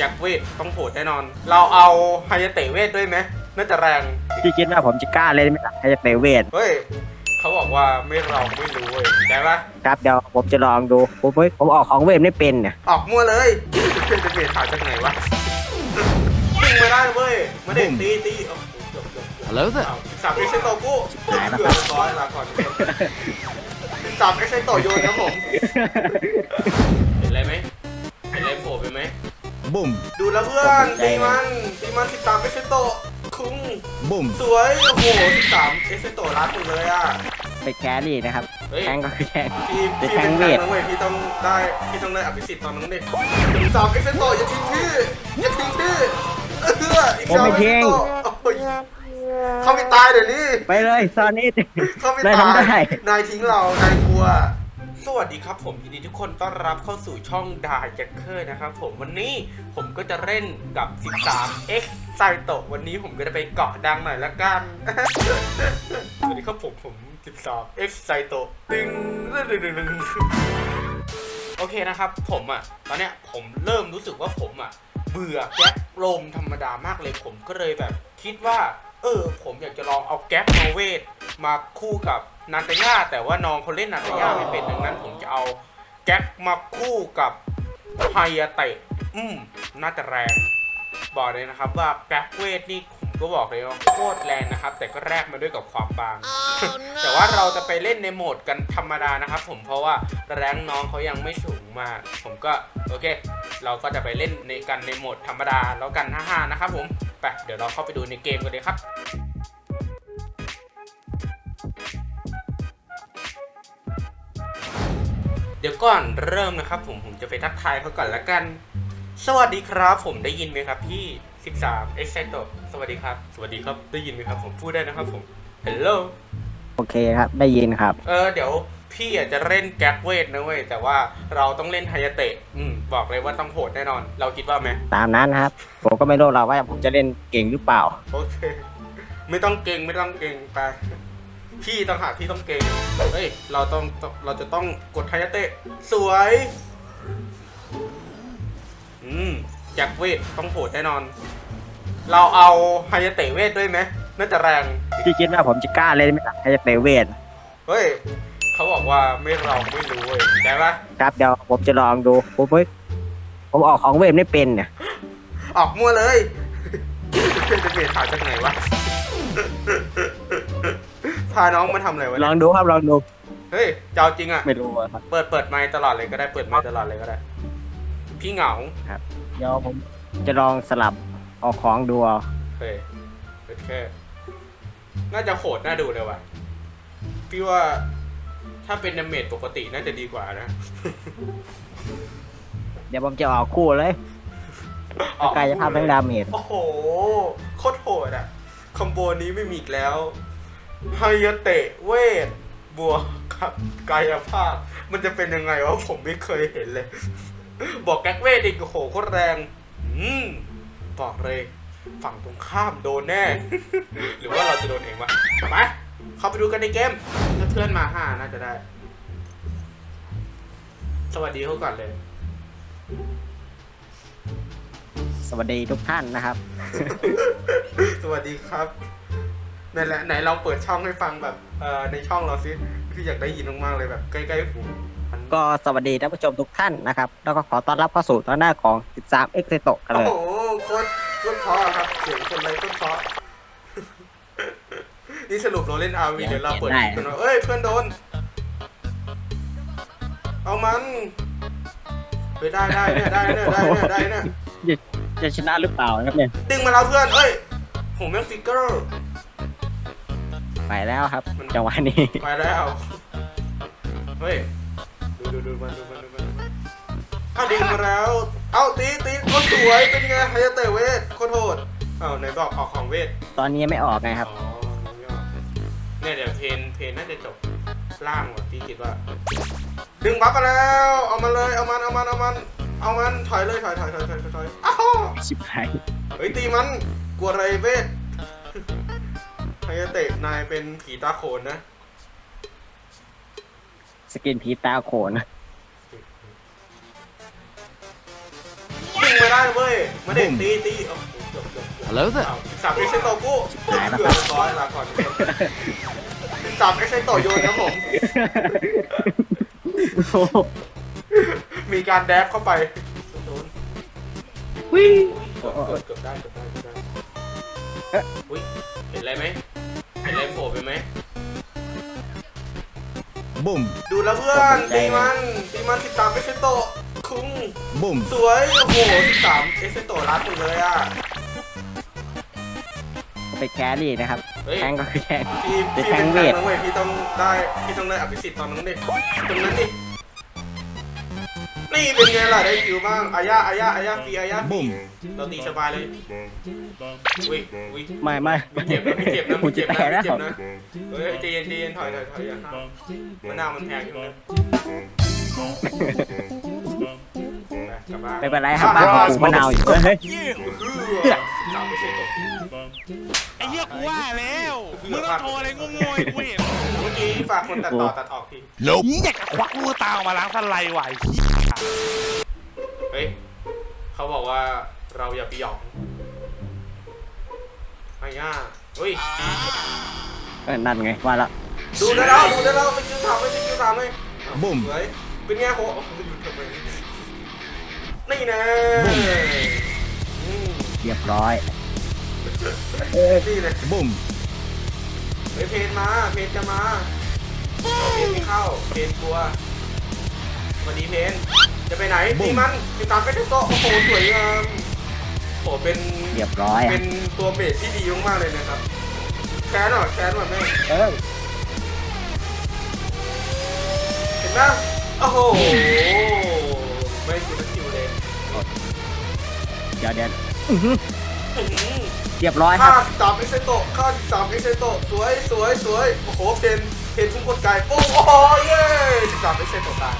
จากเวทต้องโหดแน่นอน เราเอาไฮยาเตะเวทด้วยไหมน่าจะแรง พี่คิดว่าผมจะกล้าเล่นไหมล่ะให้จะไปเวทเฮ้ย เขาบอกว่าไม่เราไม่รู้เว้ยใช่ปะครับเดี๋ยวผมจะลองดูผมเฮ้ยผมออกของเวทไม่เป็นเนี่ยออกมั่วเลยจะเปลี่ยนถ่ายจากไหนวะยิงไม่ได้เว้ยมาเด็กตีตีโอ้โหจบจบจบ Hello there. อ้าวสามเอ็กเซนโตกูหายแล้วเกืคอรับบร้อยลาก่อนสามเอ็กเซนโตโยนครับผม เห็นอะไรไหม Boom. ดูแล้วเพื่อนตีมันตีมันสิบสามเอ็กเซนโตคุ้ง Boom. สวยโอ้โหสิบสามเอ็กเซนโตรัดหมดเลยอะไปแครี่นะครับเฮ้ยแทงก็คือแทงพี่จะพี่แทเป็นงแฟเวนทน้องเว้ยพี่ต้องได้พี่ต้องได้อภิสิทธิ์ตอนนั้นเด็กสิบสามเอ็กเซนโตอย่าทิ้งพี่อย่าทิ้งพี่เอออีกสองเอ็กเซนโตโอ้ยเข้าไปตายเดี๋ยวนี้ไปเลยซอนนี่เข้าไปได้ตาทำได้ยนายทิ้งเรานายกลัว สวัสดีครับผมยินดีทุกคนต้อนรับเข้าสู่ช่องดาแจ็คเคอร์นะครับผมวันนี้ผมก็จะเล่นกับ 13 X ไซโตะวันนี้ผมก็จะไปเกาะดังหน่อยละกัน สวัสดีครับผมผม 13 X ไซโตะตึงตึงตึงตึงตึงโอเคนะครับ ผมอะตอนเนี้ยผมเริ่มรู้สึกว่าผมอะเบื่อแก๊ปลมธรรมดามากเลยผมก็เลยแบบคิดว่า เออ ผมอยากจะลองเอาแก๊ปมาเวทมาคู่กับนันตย่าแต่ว่าน้องเขาเล่นนันตย่าไม่เป็นดังนั้น ผมจะเอาแก๊ปมาคู่กับไฮยาเตะอืมน่าจะแรง บอกเลยนะครับว่าแก๊ปเวทนี่ผมก็บอกเลยว่าโคตรแรงนะครับ แต่ก็แลกมาด้วยกับความบาง แต่ว่าเราจะไปเล่นในโหมดกันธรรมดานะครับ ผมเพราะว่าแรงน้องเขายังไม่สูงมาก ผมก็โอเค เราก็จะไปเล่นในกันในโหมดธรรมดาแล้วกัน5-5นะครับผม ไปเดี๋ยวเราเข้าไปดูในเกมกันเลยครับเดี๋ยวก่อนเริ่มนะครับ ผมผมจะไปทักทายเขาก่อนละกัน สวัสดีครับ ผมได้ยินไหมครับพี่ 13 e x c e n t สวัสดีครับ สวัสดีครับได้ยินไหมครับ ผมพูดได้นะครับผม Hello โอเคครับ ได้ยินครับ เออเดี๋ยว พี่อาจจะเล่นแก๊กเวทนะเว้ยแต่ว่าเราต้องเล่นไฮยาเตะอืมบอกเลยว่าต้องโหดแน่นอน เราคิดว่าไหมตามนั้นนะครับ ผมก็ไม่รู้หรอกว่าผมจะเล่นเก่งหรือเปล่า โอเค ไม่ต้องเก่งไม่ต้องเก่งไปพี่ต้องหากที่ต้องเก่งเฮ้ยเราต้องต้องเราจะต้องกดไฮยาเตะสวยอืมแจ็คเวทต้องโหดแน่นอน เราเอาไฮยาเตะเวทด้วยไหมน่าจะแรง พี่คิดว่าผมจะกล้าเล่นไหมล่ะให้จะไปเวท เฮ้ย เขาบอกว่าไม่เราไม่รู้เว้ยใช่ปะครับเดี๋ยวผมจะลองดูผมเฮ้ยผมออกของเวทไม่เป็นเนี่ยออกมั่วเลยจะเปลี่ยนถ่ายจากไหนวะพาน้องมาทำอะไรวะลเนี่อยงดูครับลองดูเฮ้ยจะเอาจริงอะไม่รู้อะครับ เปิดเปิดไมค์ตลอดเลยก็ได้เปิดไมค์ตลอดเลยก็ได้ พี่เหงาเดี๋ยวผมจะลองสลับออกของดูเอาเฮ้ยเป็นแค่ น่าจะโหดน่าดูเลยว่ะ พี่ว่า ถ้าเป็นดาเมจปกติน่าจะดีกว่านะ เดี๋ยวผมจะออกคู่เลยกายภาพทั้งดาเมจโอ้โห โคตรโหดอะคอมโบนี้ไม่มีอีกแล้วไฮยาเตะเวทบวกกับกายภาพ มันจะเป็นยังไงวะผมไม่เคยเห็นเลย บอกแก๊กเวทอีกโอ้โหโคตรแรง อืมบอกเลย ฝั่งตรงข้ามโดนแน่ หรือว่าเราจะโดนเองวะไป เข้าไปดูกันในเกมถ้าเพื่อนมาห้าน่าจะได้ สวัสดีเขาก่อนเลย สวัสดีทุกท่านนะครับ สวัสดีครับไหนแหละไหนเราเปิดช่องให้ฟังแบบเอ่อในช่องเราสิพี่อยากได้ยินมากๆเลยแบบใกล้ๆหูมันก็สวัสดีท่านผู้ชมทุกท่านนะครับ แล้วก็ขอต้อนรับเข้าสู่ตอนหน้าของ 13 x โตกันโอ้เลยโหโคตรโคตรเพราะอะครับเสียงคนไรโคตรเพราะ นี่สรุปเราเล่นอาวีเดี๋ยวเราเปิดได้คลิปกันว่าเอ้ยเพื่อนโดน เอามันไปได้ได้เนี่ยได้เนี่ยได้เนี่ยได้เนี่ยจะชนะหรือเปล่านะครับเนี่ย ดึงมาแล้วเพื่อนเอ้ยผมแม่งฟิกเกอร์ไปแล้วครับจังหวะนี้ไปแล้วเฮ้ยดูดูดูมันดูมันดูมันอ้าวดึงมาแล้ว เอ้าตีตีโคตรสวยเป็นไงไฮยาเตะเวทโคตรโหดเอ้าไหนบอกออกของเวทตอนนี้ยังไม่ออกไงครับอ๋อไม่ออก เนี่ยเดี๋ยวเพนเพนน่าจะจบล่างว่ะพี่คิดว่า ดึงบัฟมาแล้ว เอามันเลยเอามันเอามันเอามันเอามันถอยเลยถอยถอยถอยถอยถอยถอยอ้าวชิบหายเฮ้ยตีมันกลัวอะไรเวทไฮยาเตะนายเป็นผีตาโขนนะสกินผีตาโขนดึงมาได้เว้ยมาเด็กตีตีโอ้โหจบจบจบ Hello there สิบสามเอ็กเซนโตกูหายแล้วเกืคอรับบร้อยลาก่อนสิบสามเอ็กเซนโตโยนครับผม โอ้โหมีการแดบเข้าไปโดนวิ่งเกือบเกือบเกือบได้เกือบได้เกือบได้อุ้ยเห็นอะไรไหมเห็นอะไรโผล่ไปไหม Boom, ดูแล้วเพื่อนตีมันตีมันสิบสามเอ็กเซนโตคุ้ง boom, สวย โอ้โหสิบสามเอ็กเซนโตรัดหมดเลยอะ ไปแครี่นะครับเฮ้ยแทงก็คือแทง พี่ไปพี่แทเป็นงแทเวงทนะเว้ยพี่ต้องได้พี่ต้องได้อภิสิทธิ์ตอนนั้นดิตรงนั้นดินี่เป็นไงล่ะได้คิวบ้างอายาอายาอายาฟรีอายาฟรี boom, เราตีสบายเลยอุ้ยอุ้ยไม่ไม่มีเจ็บนะมีเจ็บนะหูมีจะเจ็บแตนะกแล้วมีเจ็บนะเฮ้ยใจเย็นใจเย็นถอยถอยถอยอย่าห้ามมะนาวมันแพงอยู่นะไปกลับบ้านไม่เป็นไรครับบ้านของปลูกมะนาวอยู่เฮ้ย สามเปอร์เซ็นต์ตกไอ้เหี้ยกูว่าแล้ว มึงต้องโทรอะไรงงๆให้กูเห็นเมื่อกี้ฝากคนตัดต่อตัดออกที nope, นี่อยากจะควักลูกตาออกมาล้างสไลด์ไหวะไอ้เหี้ยเฮ้ยเขาบอกว่าเราอย่าไปหยองอายาเฮ้ยเออนั่นไงว่าแล้วดูได้แล้วดูได้แล้วไปคิวสามไปคิวสามเลยบุ้มสวยเป็นไงโหโอ้โหอยู่ทำไมนี่นะอืม เรียบร้อยนี่นะ boom, เฮ้ยเพนมาเพนจะมาเอาเพนไม่เข้าเพนกลัวสวัสดีเพนจะไปไหนตีมันติดตามไปที่โต๊ะโอ้โหสวยงามโอ้โหเป็นเรียบร้อยเป็อะนตัวเบสที่ดีมากๆเลยนะครับแคนหรอแคนหรอแม่งเออเห็นไหมโอ้โหไม่คิดว่าคิวเลยเดี๋ยวเดี๋ยว อื้อหืออื้อหือเรียบร้อยคค่ารับสิบสามเอ็กเซโตค่าสิบสามเอ็กเซโตสวยสวยสวยโอ้โหเพนเพนทุ่งคนไกลโอ้โหเย้สิบสามเอ็กเซโตตาย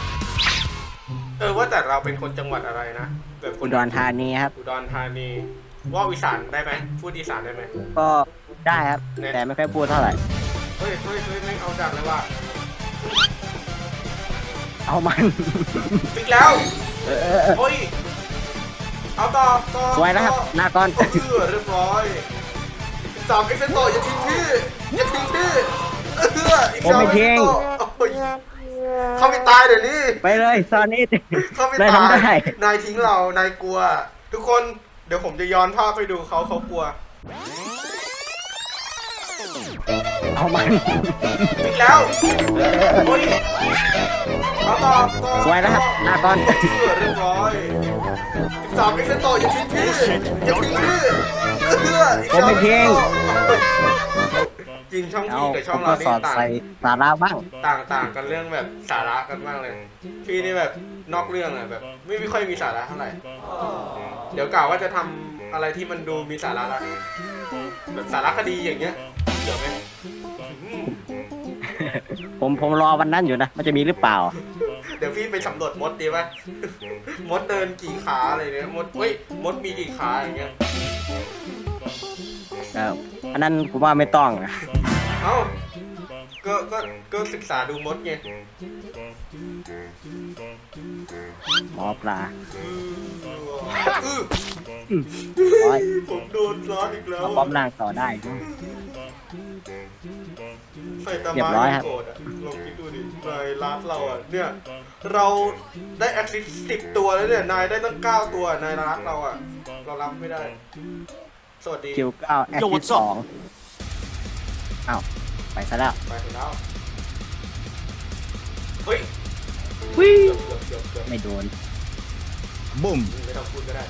เออว่าแต่เราเป็นคนจังหวัดอะไรนะแบบคอุนดรธานีครับ อุดรธานีว่าอีสานได้ไหมพูดอีสานได้ไหม ก็ได้ครับ เนี่ย แต่ไม่ค่อยพูดเท่าไหร่ เฮ้ยเฮ้ยเฮ้ยไม่งเอาดักเลยว่ะเอามัน ฟิกแล้วเออเออเออโอ้ย เอาต่อต่อสวยนะครับต่อหน้าก้อนโอ้เออเรียบร้อยสามเอ็กเซนโตอย่าทิ้งพี่อย่าทิ้งพี่เอออีกผมสามไม่เอ็กเซทิ้นง โตโอ้ยเข้าไปตายเดี๋ยวนี้ ไปเลยซอนนี่เข้าไปได้ตาทำได้ ย นายทิ้งเรา นายกลัว ทุกคน เดี๋ยวผมจะย้อนภาพไปดูเขาเขากลัว เอามันฟิกแล้วโอ้ยเอาต่อต่อสวยนะครับหน้าก้อนเออเรียบร้อยอีกสามเอ็กเซนโตอย่าทิ้งพี่อย่าทิ้งพี่เอออีกผมไม่ทิ้งจริงช่องเอาพี่กับผช่องมเราก็นี่สอดต่างใส่สาระบ้างต่างต่างกันเรื่องแบบสาระกันมากเลย พี่นี่แบบนอกเรื่องอะแบบ ไม่ไม่ค่อยมีสาระเท่าไหร่เดี๋ยวกล่าวว่าจะทำอะไรที่มันดูมีสาระละแบบสารคดีอย่างเงี้ย เดี๋ยวไหมอืมผมผมรอวันนั้นอยู่นะ มันจะมีหรือเปล่า เดี๋ยวพี่ไปสำรวจมดดีไหมมดเดินกี่ขาอะไรเนี่ยมดเฮ้ยมดมีกี่ขาอย่างเงี้ยเอออันนั้นผมว่าไม่ต้องนะเอ้าก็ก็ก็ศึกษาดูมดไงหมอปลา อื้อร้อยผมโดนร้อนอีกแล้วเอาป้อมล่างต่อได้ ใส่ตาเรียบมาร้อยครับ โกรธอะลองคิดดูดินายรัดเราอะเนี่ย เราได้แอคซิสสิบตัวแล้วเนี่ย นายได้ตั้งเก้าตัวนายรัดเราอะ เรารับไม่ได้ สวัสดี คิวเก้าแอคทีฟสองอ้าว ไปซะแล้ว ไปถึงแล้ว เฮ้ยวิเกือบเกือบเกือบเกือบไม่โดน boom, ไม่ต้องพูดก็ได้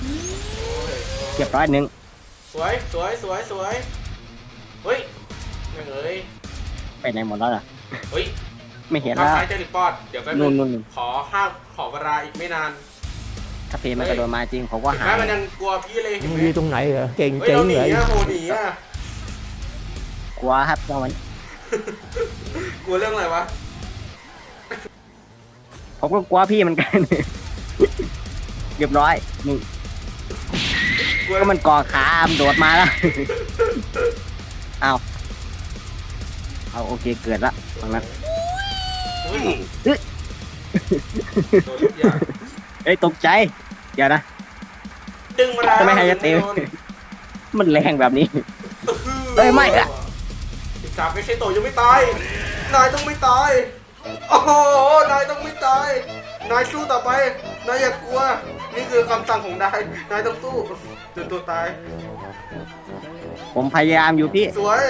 โอ้ยเรียบร้อยหนึ่งสวย สวย สวย สวย เฮ้ย ยังเอ้ยไปไหนหมดแล้วล่ะ เฮ้ยไม่เห็นข้าแล้ว ซ้ายเจริปอด เดี๋ยวแป๊บนึนู่นงนู่นนู่นขอห้าขอเวลาอีกไม่นานถ้าเพลงมันกระโดดมาจริงผมก็เห็นหาไหมยมันยังกลัวพี่เลยเห็นไหมอยู่ตรงไหนเหรอ เก่งเฮ้ยเจ๋งเราหนีเลยอะโหหนีอะกลัวครับจังหวันกลัวเรื่องอะไรวะ ผมก็กลัวพี่เหมือนกัน เรียบร้อยนี่กลัวก็มันก่อขามันโดดมาแล้ว เอา เอาโอเคเกิดละตรงนั้นเฮ้ยเอ้ยโดนทุกอย่างเอ้ยตกใจ เดี๋ยวนะ ดึงมาแล้วทำไมไฮยาเตะโดนมันแรงแบบนี้ เอ้ยไม่อะสิบสามไม่ใช่โตยังไม่ตาย นายต้องไม่ตาย โอ้โห นายต้องไม่ตาย นายสู้ต่อไป นายอย่ากลัว นี่คือคำสั่งของนาย นายต้องสู้จนตัวตาย ผมพยายามอยู่พี่ สวย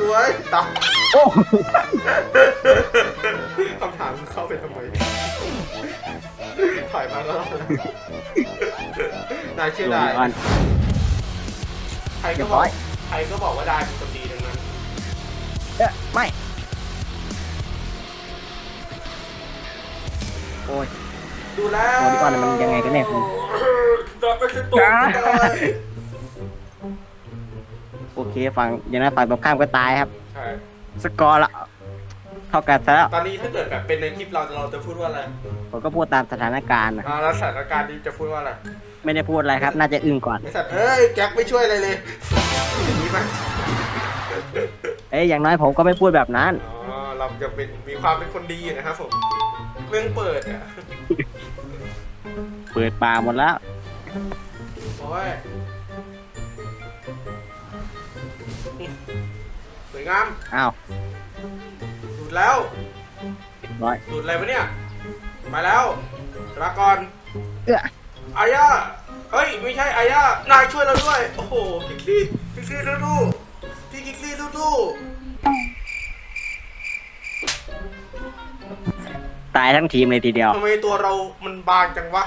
สวยตายโอ้ คำถามคือเข้าไปทำไมถอยมาก็รอดแล้วนายเชื่อได้ก่อนใครเรีก็ยบบอร้กอยใครก็บอกว่าได้เป็นคนดีทั้งนั้น เอ๊ะไม่ โอ้ย ดูแล้วโอ้ดิออนมันยังไงกันแน่คุณจะไม่ใช่ตัวจ้าก็ได้ โอเคฝั่งอย่างนั้นฝั่งตรงข้ามก็ตายครับ ใช่ สกอร์ละเท่ากันซะแล้ว ตอนนี้ถ้าเกิดแบบเป็นในคลิปเราเราจะพูดว่าอะไรผมก็พูดตามสถานการณ์นะอ่าแล้วสถานการณ์นี้จะพูดว่าอะไรไม่ได้พูดอะไรครับ น่าจะอึ้งก่อนไอสัตว์เอ้ยแก๊กไม่ช่วยอะไรเลยอย่างนี้ไหมเอ้ยอย่างน้อยผมก็ไม่พูดแบบนั้น อ๋อเราจะเป็นมีความเป็นคนดีนะครับผมเรื่องเปิดอะเปิดปากหมดแล้วโอ้ย งามอ้าวดูดแล้วเรียบร้อยดูดอะไรวะเนี่ย มาแล้วลาก่อนเอื้ออายาเฮ้ย ไม่ใช่อายานายช่วยเราด้วย โอ้โหคิกซี่คิกซี่สู้ๆพี่คิกซี่สู้ตายทั้งทีมเลยทีเดียวๆทำไมตัวเรามันบางจังวะ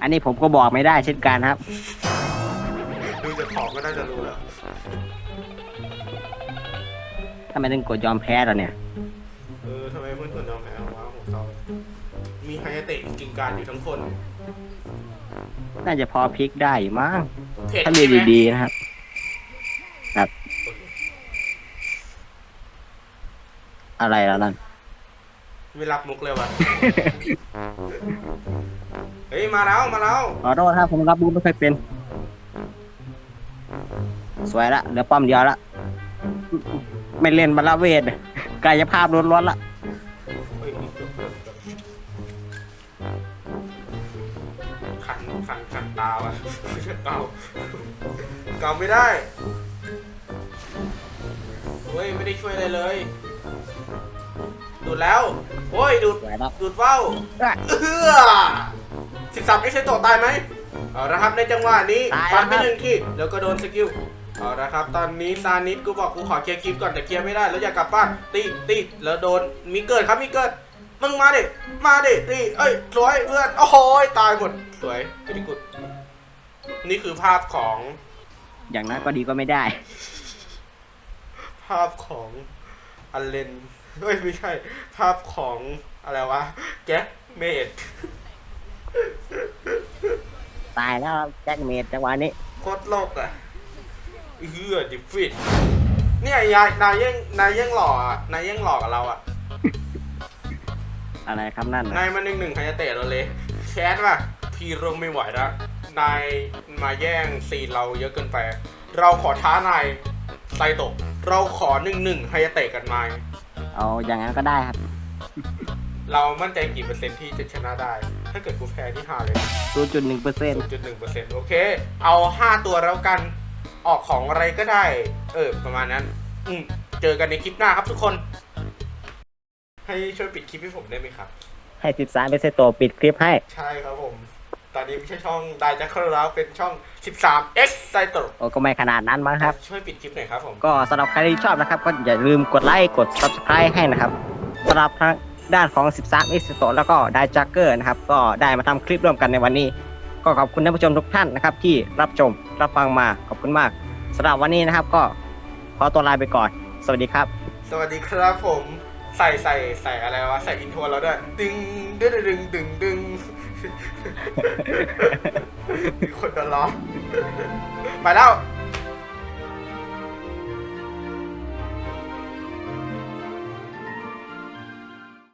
อันนี้ผมก็บอกไม่ได้เช่นกันครับ ดูจากของก็น่าจะรู้แล้ว ทำไมถึงกดยอมแพ้เราเนี่ย เออทำไมเพื่อนคนยอมแพ้วะผมเขา มีไฮยาเตะกิ่งการอยู่ทั้งคนน่าจะพอพลิกได้อยู่มั้งเผ็ดถ้าดูใช่ไหมดีๆนะครับครับอะไรแล้วนั่น ไม่รับมุกเลยวะ เฮ้ย มาแล้ว มาแล้ว ขอโทษครับผมรับบูไม่ค่อยเป็น สวยละเหลือป้อมเดียวละ ไม่เล่นบาลาเวทกายภาพล้วนๆละเฮ้ยเกือบเกือบเกือบขันขันขันตาวะไม่ใช่เกาเกาไม่ได้เฮ้ยไม่ได้ช่วยอะไรเลย ดูดแล้ว โอ้ยดูดสวยละดูดว่าวอะเอื้อสิบสามเอ็กซ์โตตายไหมเอาละครับในจังหวะนี้ตายฟันไปแล้วครับหนึ่งทีแล้วก็โดนสกิล เอาละครับ ตอนนี้ซานิสกูบอกกูขอเคลียร์คลิปก่อนแต่เคลียร์ไม่ได้แล้วอยากกลับบ้านตีตีแล้วโดนมีเกิดครับมีเกิดมึงมาดิมาดิตีเอ้ยสวยเพื่อนโอ้โหตายหมดสวยไปดีกุดนี่คือภาพของอย่างนั้นก็ดีก็ไม่ได้ ภาพของอันเลนเฮ้ยไม่ใช่ ภาพของอะไรวะแก๊กเมดตายแล้วแจ็คเมดจังหวะนี้โคตรโลกอะ เฮือดิฟิตเนี่ยยายนายยังนายยังหล่ออะนายยังหล่อกับเราอะอะไรครับนั่นนานะยมาหนึ่งหนึ่งใครจะเตะเราเลยแคสป่ะพี่เริ่มไม่ไหวแล้วนายมาแย่งซีนเราเยอะเกินไป เราขอท้านายไซโตะเราขอหนึ่งหนึ่งใครจะเตะกันนายเอาอย่างนั้นก็ได้ครับ เรามั่นใจกี่เปอร์เซ็นต์ที่จะชนะได้ ถ้าเกิดกูแพ้ที่ห้าเลย0.1เปอร์เซ็นต์จุดหนึ่งเปอร์เซ็นต์โอเค เอาห้าตัวแล้วกัน ออกของอะไรก็ได้ เออ ประมาณนั้น อืมเจอกันในคลิปหน้าครับทุกคน ให้ช่วยปิดคลิปให้ผมได้ไหมครับ ให้13เปอร์เซ็นต์ตัวปิดคลิปให้ ใช่ครับผม ตอนนี้ไม่ใช่ช่องดายจักรแล้วเป็นช่อง 13 X c y t o โอ้ก็ไม่ขนาดนั้นมั้งครับ ช่วยปิดคลิปหน่อยครับผม ก็สำหรับใครที่ชอบนะครับ ก็อย่าลืมกดไลค์กด subscribe ให้นะครับสำหรับทางด้านของ 13 x โตแล้วก็ได้จักเกอร์นะครับ ก็ได้มาทำคลิปร่วมกันในวันนี้ ก็ขอบคุณท่านผู้ชมทุกท่านนะครับ ที่รับชมรับฟังมาขอบคุณมากสำหรับวันนี้นะครับ ก็ขอตัวลาไปก่อน สวัสดีครับ สวัสดีครับผมใส่ใส่ใส่อะไรวะ ใส่อินโทรแล้วด้วย ดึงดึงดึงดึงดึงมีคนโดนล้อไปแล้ว